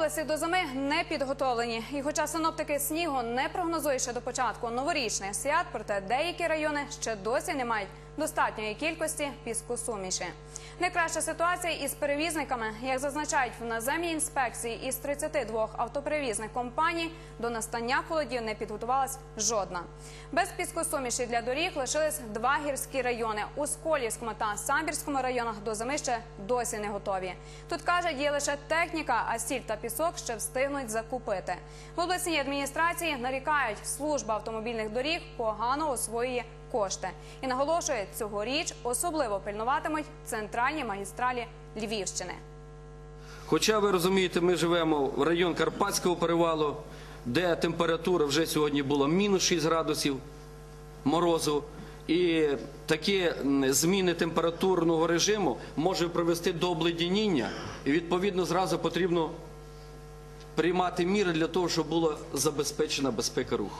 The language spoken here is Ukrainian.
області до зими не підготовлені. І хоча синоптики снігу не прогнозують ще до початку новорічних свят, проте деякі райони ще досі не мають достатньої кількості піскосуміші. Найкраща ситуація із перевізниками, як зазначають в наземній інспекції, із 32 автоперевізних компаній до настання холодів не підготувалась жодна. Без піскосуміші для доріг лишились два гірські райони у Сколівському та Самбірському районах до зими ще досі не готові. Тут кажуть, є лише техніка, а сіль та пісок ще встигнуть закупити. В обласній адміністрації нарікають, служба автомобільних доріг погано освоює кошти і наголошує, цьогоріч особливо пильнуватимуть центральні магістралі Львівщини. Хоча ви розумієте, ми живемо в район Карпатського перевалу, де температура вже сьогодні була мінус 6 градусів морозу. І такі зміни температурного режиму може привести до обледеніння. І відповідно зразу потрібно приймати міри для того, щоб була забезпечена безпека руху.